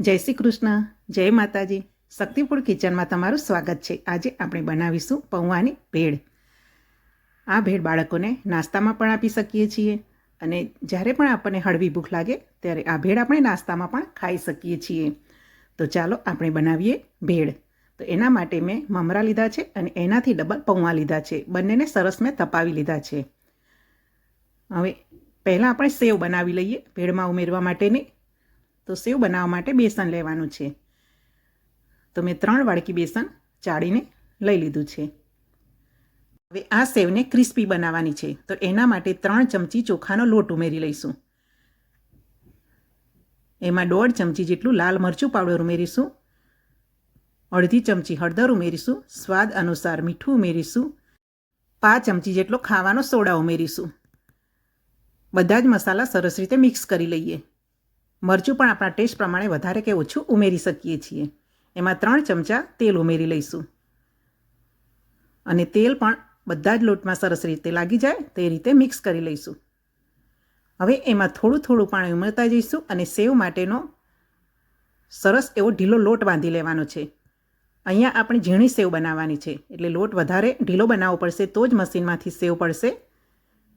જય શ્રી કૃષ્ણ, જય માતાજી. શક્તિપુર કિચનમાં તમારું સ્વાગત છે. આજે આપણે બનાવીશું પૌવાની ભેળ. આ ભેળ બાળકોને નાસ્તામાં પણ આપી શકીએ છીએ અને જ્યારે પણ આપણને હળવી ભૂખ લાગે ત્યારે આ ભેળ આપણે નાસ્તામાં પણ ખાઈ શકીએ છીએ. તો ચાલો આપણે બનાવીએ ભેળ. તો એના માટે મેં મમરા લીધા છે અને એનાથી ડબલ પૌવા લીધા છે. બંનેને સરસ મેં તપાવી લીધા છે. હવે પહેલાં આપણે સેવ બનાવી લઈએ ભેળમાં ઉમેરવા માટેની. તો સેવ બનાવવા માટે બેસન લેવાનું છે. તો મેં ત્રણ વાડકી બેસન ચાળીને લઈ લીધું છે. હવે આ સેવને ક્રિસ્પી બનાવવાની છે. તો એના માટે ત્રણ ચમચી ચોખાનો લોટ ઉમેરી લઈશું. એમાં દોઢ ચમચી જેટલું લાલ મરચું પાવડર ઉમેરીશું. અડધી ચમચી હળદર ઉમેરીશું. સ્વાદ અનુસાર મીઠું ઉમેરીશું. પાંચ ચમચી જેટલો ખાવાનો સોડા ઉમેરીશું. બધા જ મસાલા સરસ રીતે મિક્સ કરી લઈએ. મરચું પણ આપણા ટેસ્ટ પ્રમાણે વધારે કે ઓછું ઉમેરી શકીએ છીએ. એમાં ત્રણ ચમચા તેલ ઉમેરી લઈશું. અને તેલ પણ બધા જ લોટમાં સરસ રીતે લાગી જાય તે રીતે મિક્સ કરી લઈશું. હવે એમાં થોડું થોડું પાણી ઉમેરતા જઈશું અને સેવ માટેનો સરસ એવો ઢીલો લોટ બાંધી લેવાનો છે. અહીંયા આપણે ઝીણી સેવ બનાવવાની છે. એટલે લોટ વધારે ઢીલો બનાવવો પડશે તો જ મશીનમાંથી સેવ પડશે.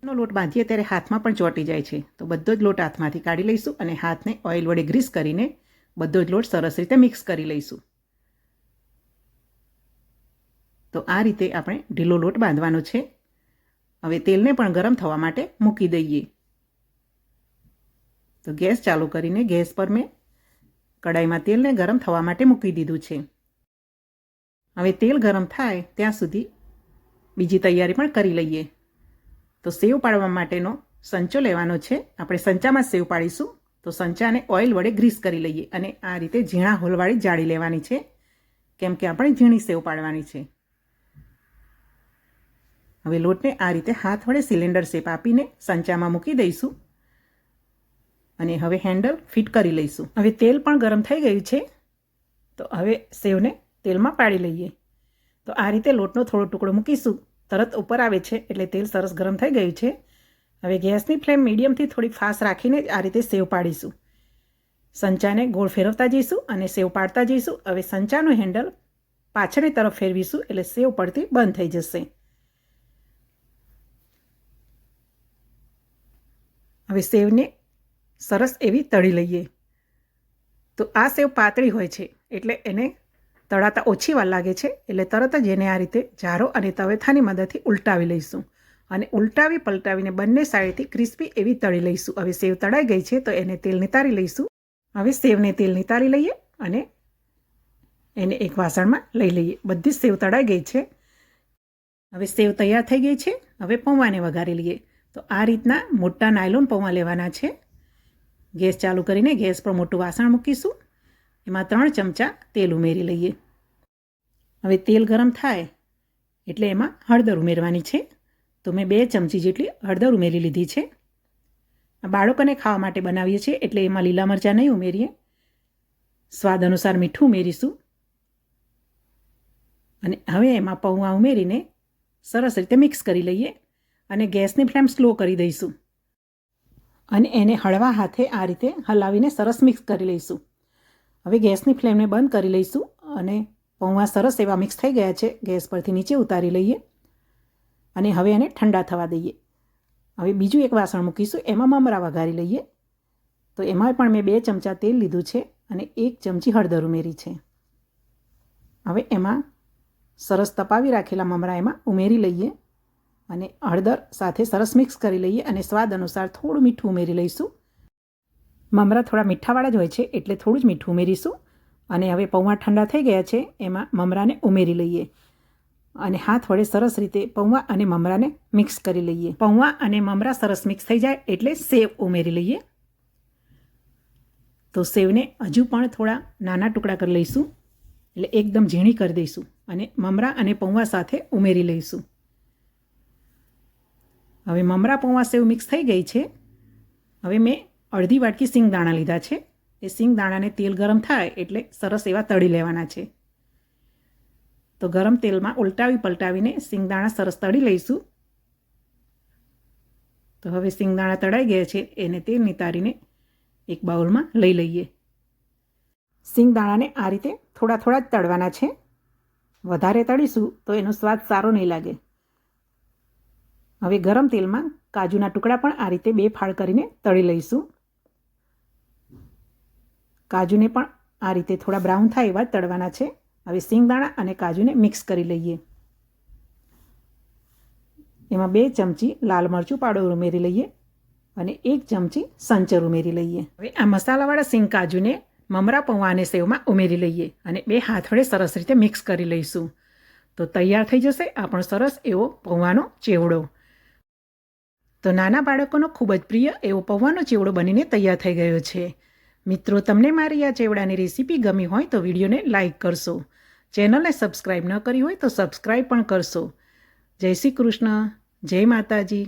નો લોટ બાંધીએ ત્યારે હાથમાં પણ ચોંટી જાય છે. તો બધો જ લોટ હાથમાંથી કાઢી લઈશું અને હાથને ઓઇલ વડે ગ્રીસ કરીને બધો જ લોટ સરસ રીતે મિક્સ કરી લઈશું. તો આ રીતે આપણે ઢીલો લોટ બાંધવાનો છે. હવે તેલને પણ ગરમ થવા માટે મૂકી દઈએ. તો ગેસ ચાલુ કરીને ગેસ પર મેં કડાઈમાં તેલને ગરમ થવા માટે મૂકી દીધું છે. હવે તેલ ગરમ થાય ત્યાં સુધી બીજી તૈયારી પણ કરી લઈએ. તો સેવ પાડવા માટેનો સંચો લેવાનો છે. આપણે સંચામાં સેવ પાડીશું. તો સંચાને ઓઇલ વડે ગ્રીસ કરી લઈએ અને આ રીતે ઝીણા હોલવાળી જાળી લેવાની છે. કેમ કે આપણે ઝીણી સેવ પાડવાની છે. હવે લોટને આ રીતે હાથ વડે સિલિન્ડર શેપ આપીને સંચામાં મૂકી દઈશું. અને હવે હેન્ડલ ફિટ કરી લઈશું. હવે તેલ પણ ગરમ થઈ ગયું છે. તો હવે સેવને તેલમાં પાડી લઈએ. તો આ રીતે લોટનો થોડો ટુકડો મૂકીશું. તરત ઉપર આવે છે એટલે તેલ સરસ ગરમ થઈ ગયું છે. હવે ગેસની ફ્લેમ મીડિયમથી થોડી ફાસ્ટ રાખીને આ રીતે સેવ પાડીશું. સંચાને ગોળ ફેરવતા જઈશું અને સેવ પાડતા જઈશું. હવે સંચાનું હેન્ડલ પાછળની તરફ ફેરવીશું એટલે સેવ પડતી બંધ થઈ જશે. હવે સેવને સરસ એવી તળી લઈએ. તો આ સેવ પાતળી હોય છે એટલે એને તળાતા ઓછી વાર લાગે છે એટલે તરત જ એને આ રીતે જારો અને તવેથાની મદદથી ઉલટાવી લઈશું. અને ઉલટાવી પલટાવીને બંને સાઈડથી ક્રિસ્પી એવી તળી લઈશું. હવે સેવ તળાઈ ગઈ છે તો એને તેલ નિતારી લઈશું. હવે સેવને તેલ નિતારી લઈએ અને એને એક વાસણમાં લઈ લઈએ. બધી સેવ તળાઈ ગઈ છે. હવે સેવ તૈયાર થઈ ગઈ છે. હવે પૌવાને વઘારી લઈએ. તો આ રીતના મોટા નાયલોન પૌવા લેવાના છે. ગેસ ચાલુ કરીને ગેસ પર મોટું વાસણ મૂકીશું. એમાં ત્રણ ચમચા તેલ ઉમેરી લઈએ. હવે તેલ ગરમ થાય એટલે એમાં હળદર ઉમેરવાની છે. તો મેં બે ચમચી જેટલી હળદર ઉમેરી લીધી છે. બાળકોને ખાવા માટે બનાવીએ છીએ એટલે એમાં લીલા મરચાં નહીં ઉમેરીએ. સ્વાદ અનુસાર મીઠું ઉમેરીશું. અને હવે એમાં પૌવા ઉમેરીને સરસ રીતે મિક્સ કરી લઈએ અને ગેસની ફ્લેમ સ્લો કરી દઈશું. અને એને હળવા હાથે આ રીતે હલાવીને સરસ મિક્સ કરી લઈશું. હવે ગેસની ફ્લેમને બંધ કરી લઈશું અને પૌવા સરસ એવા મિક્સ થઈ ગયા છે. ગેસ પરથી નીચે ઉતારી લઈએ અને હવે એને ઠંડા થવા દઈએ. હવે બીજું એક વાસણ મૂકીશું. એમાં મમરા વઘારી લઈએ. તો એમાં પણ મેં બે ચમચા તેલ લીધું છે અને એક ચમચી હળદર ઉમેરી છે. હવે એમાં સરસ તપાવી રાખેલા મમરા એમાં ઉમેરી લઈએ અને હળદર સાથે સરસ મિક્સ કરી લઈએ અને સ્વાદ અનુસાર થોડું મીઠું ઉમેરી લઈશું. મમરા થોડા મીઠાવાળા જ હોય છે એટલે થોડું જ મીઠું ઉમેરીશું. અને હવે પૌવા ઠંડા થઈ ગયા છે, એમાં મમરાને ઉમેરી લઈએ. અને હાથ વડે સરસ રીતે પૌવા અને મમરાને મિક્સ કરી લઈએ. પૌવા અને મમરા સરસ મિક્સ થઈ જાય એટલે સેવ ઉમેરી લઈએ. તો સેવને હજુ પણ થોડા નાના ટુકડા કરી લઈશું. એટલે એકદમ ઝીણી કરી દઈશું અને મમરા અને પૌવા સાથે ઉમેરી લઈશું. હવે મમરા પૌવા સેવ મિક્સ થઈ ગઈ છે. હવે મેં અડધી વાટકી સિંગ દાણા લીધા છે. એ સિંગ દાણાને તેલ ગરમ થાય એટલે સરસ એવા તળી લેવાના છે. તો ગરમ તેલમાં ઉલટાવી પલટાવીને સિંગદાણા સરસ તળી લઈશું. તો હવે સિંગદાણા તળાઈ ગયા છે, એને તેલ નિતારીને એક બાઉલમાં લઈ લઈએ. સિંગદાણાને આ રીતે થોડા થોડા જ તળવાના છે. વધારે તળીશું તો એનો સ્વાદ સારો નહીં લાગે. હવે ગરમ તેલમાં કાજુના ટુકડા પણ આ રીતે બે ફાળ કરીને તળી લઈશું. કાજુને પણ આ રીતે થોડા બ્રાઉન થાય એવા તળવાના છે. હવે સિંગદાણા અને કાજુને મિક્સ કરી લઈએ. એમાં બે ચમચી લાલ મરચું પાવડર ઉમેરી લઈએ અને એક ચમચી સંચર ઉમેરી લઈએ. હવે આ મસાલાવાળા સિંગ કાજુને મમરા પૌવા અને સેવમાં ઉમેરી લઈએ અને બે હાથ વડે સરસ રીતે મિક્સ કરી લઈશું. તો તૈયાર થઈ જશે આપણો સરસ એવો પૌવાનો ચેવડો. તો નાના બાળકોનો ખૂબ જ પ્રિય એવો પૌવાનો ચેવડો બનીને તૈયાર થઈ ગયો છે. મિત્રો, તમને મારી આ ચેવડાની રેસીપી ગમી હોય તો વિડીયોને લાઇક કરશો. ચેનલને સબસ્ક્રાઈબ ન કરી હોય તો સબસ્ક્રાઈબ પણ કરશો. જય શ્રી કૃષ્ણ. જય માતાજી.